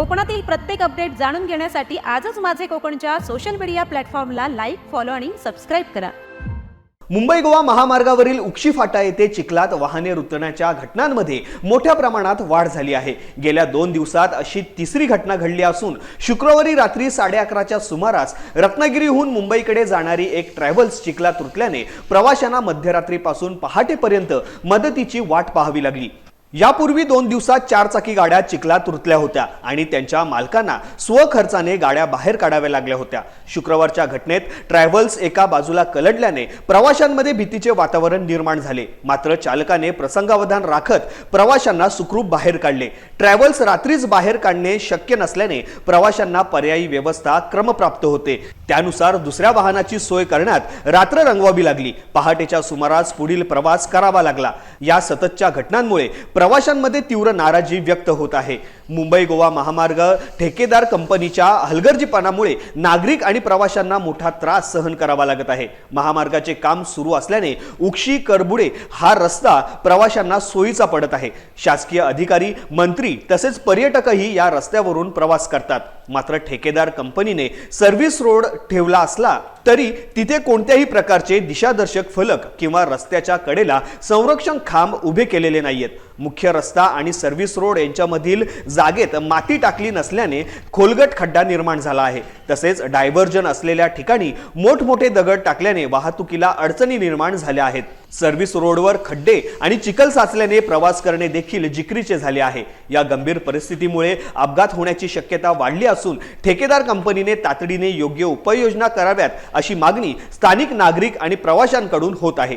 कोकणातील प्रत्येक अपडेट जाणून घेण्यासाठी आजच माझे कोकणच्या सोशल मीडिया प्लॅटफॉर्मला लाईक फॉलो आणि सबस्क्राईब करा. मुंबई गोवा महामार्गावरील उक्षी फाटा येथे चिखलात वाहने रुतण्याच्या घटनांमध्ये मोठ्या प्रमाणात वाढ झाली आहे. गेल्या दोन दिवसात अशी तिसरी घटना घडली असून शुक्रवारी रात्री साडे अकराच्या सुमारास रत्नागिरीहून मुंबईकडे जाणारी एक ट्रॅव्हल्स चिखलात रुतल्याने प्रवाशांना मध्यरात्रीपासून पहाटेपर्यंत मदतीची वाट पाहावी लागली. यापूर्वी दोन दिवसात चार चाकी गाड्या चिखलात रुतल्या होत्या आणि त्यांच्या मालकांना स्वखर्चाने गाड्या बाहेर काढाव्या लागल्या होत्या. शुक्रवारच्या घटनेत ट्रॅव्हल्स एका बाजूला कलडल्याने प्रवाशांमध्ये भीतीचे वातावरण निर्माण झाले. मात्र चालकाने प्रसंगावधान राखत प्रवाशांना सुखरूप बाहेर काढले. ट्रॅव्हल्स रात्रीच बाहेर काढणे शक्य नसल्याने प्रवाशांना पर्यायी व्यवस्था क्रमप्राप्त होते. त्यानुसार दुसऱ्या वाहनाची सोय करण्यात रात्र रंगवावी लागली. पहाटेच्या सुमारास पुढील प्रवास करावा लागला. या सततच्या घटनांमुळे प्रवाशांमध्ये तीव्र नाराजी व्यक्त होत आहे. मुंबई गोवा महामार्ग ठेकेदार कंपनीच्या हलगर्जीपणामुळे नागरिक आणि प्रवाशांना मोठा त्रास सहन करावा लागत आहे. महामार्गाचे काम सुरू असल्याने उक्षी करबुडे हा रस्ता प्रवाशांना सोयीचा पडत आहे. शासकीय अधिकारी मंत्री तसेच पर्यटकही या रस्त्यावरून प्रवास करतात. मात्र ठेकेदार कंपनीने सर्व्हिस रोड ठेवला असला तरी तिथे कोणत्याही प्रकारचे दिशादर्शक फलक किंवा रस्त्याच्या कडेला संरक्षण खांब उभे केलेले नाहीयेत. मुख्य रस्ता आणि सर्व्हिस रोड यांच्यामधील जागेत माती टाकली नसल्याने खोलगट खड्डा निर्माण झाला आहे. तसेच डायव्हर्जन असलेल्या ठिकाणी मोठमोठे दगड टाकल्याने वाहतुकीला अडचणी निर्माण झाल्या आहेत. सर्व्हिस रोडवर खड्डे आणि चिखल साचल्याने प्रवास करणे देखील जिकरीचे झाले आहे. या गंभीर परिस्थितीमुळे अपघात होण्याची शक्यता वाढली असून ठेकेदार कंपनीने तातडीने योग्य उपाययोजना कराव्यात अशी मागणी स्थानिक नागरिक आणि प्रवाशांकडून होत आहे.